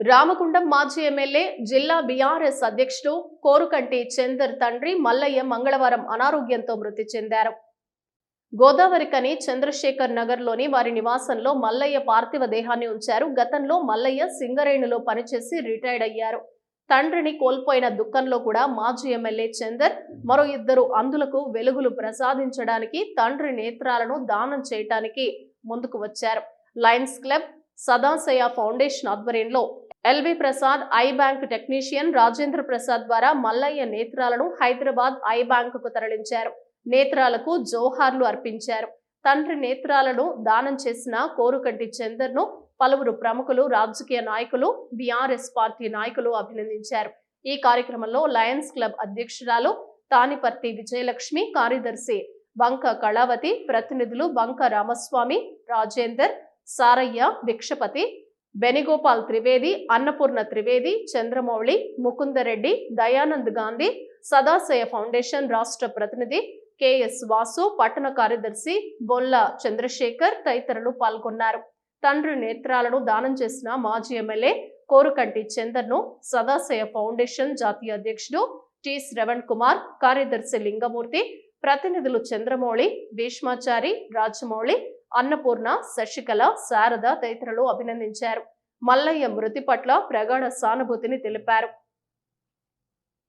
రామకుండం మాజీ ఎమ్మెల్యే జిల్లా బీఆర్ఎస్ అధ్యక్షుడు కోరుకంటి చందర్ తండ్రి మల్లయ్య మంగళవారం అనారోగ్యంతో మృతి చెందారు. గోదావరికని చంద్రశేఖర్ నగర్లోని వారి నివాసంలో మల్లయ్య పార్థివ దేహాన్ని ఉంచారు. గతంలో మల్లయ్య సింగరేణులో పనిచేసి రిటైర్డ్ అయ్యారు. తండ్రిని కోల్పోయిన దుఃఖంలో కూడా మాజీ ఎమ్మెల్యే చందర్ మరో ఇద్దరు అందులకు వెలుగులు ప్రసాదించడానికి తండ్రి నేత్రాలను దానం చేయటానికి ముందుకు వచ్చారు. లయన్స్ క్లబ్ సదాశయ ఫౌండేషన్ ఆధ్వర్యంలో LV Prasad eye bank technician Rajendra Prasad ద్వారా మల్లయ్య నేత్రాలను హైదరాబాద్ ఐ బ్యాంకుకు తరలించారు. నేత్రాలకు జోహార్లు అర్పించారు. తండ్రి నేత్రాలను దానం చేసిన కోరుకంటి చందర్ను పలువురు ప్రముఖులు రాజకీయ నాయకులు బీఆర్ఎస్ పార్టీ నాయకులు అభినందించారు. ఈ కార్యక్రమంలో లయన్స్ క్లబ్ అధ్యక్షురాలు తానిపర్తి విజయలక్ష్మి కార్యదర్శి బంక కళావతి ప్రతినిధులు బంక రామస్వామి రాజేందర్ సారయ్య భిక్షపతి బెనిగోపాల్ త్రివేది అన్నపూర్ణ త్రివేది చంద్రమౌళి ముకుందరెడ్డి దయానంద్ గాంధీ సదాశయ ఫౌండేషన్ రాష్ట్ర ప్రతినిధి కెఎస్ వాసు పట్టణ కార్యదర్శి బొల్ల చంద్రశేఖర్ తదితరులు పాల్గొన్నారు. తండ్రి నేత్రాలను దానం చేసిన మాజీ ఎమ్మెల్యే కోరుకంటి చందర్ను సదాశయ ఫౌండేషన్ జాతీయ అధ్యక్షుడు టి శ్రవణ్ కుమార్ కార్యదర్శి లింగమూర్తి ప్రతినిధులు చంద్రమౌళి భీష్మాచారి రాజమౌళి అన్నపూర్ణ శశికళ శారద తదితరులు అభినందించారు. మల్లయ్య మృతి పట్ల ప్రగాఢ సానుభూతిని తెలిపారు.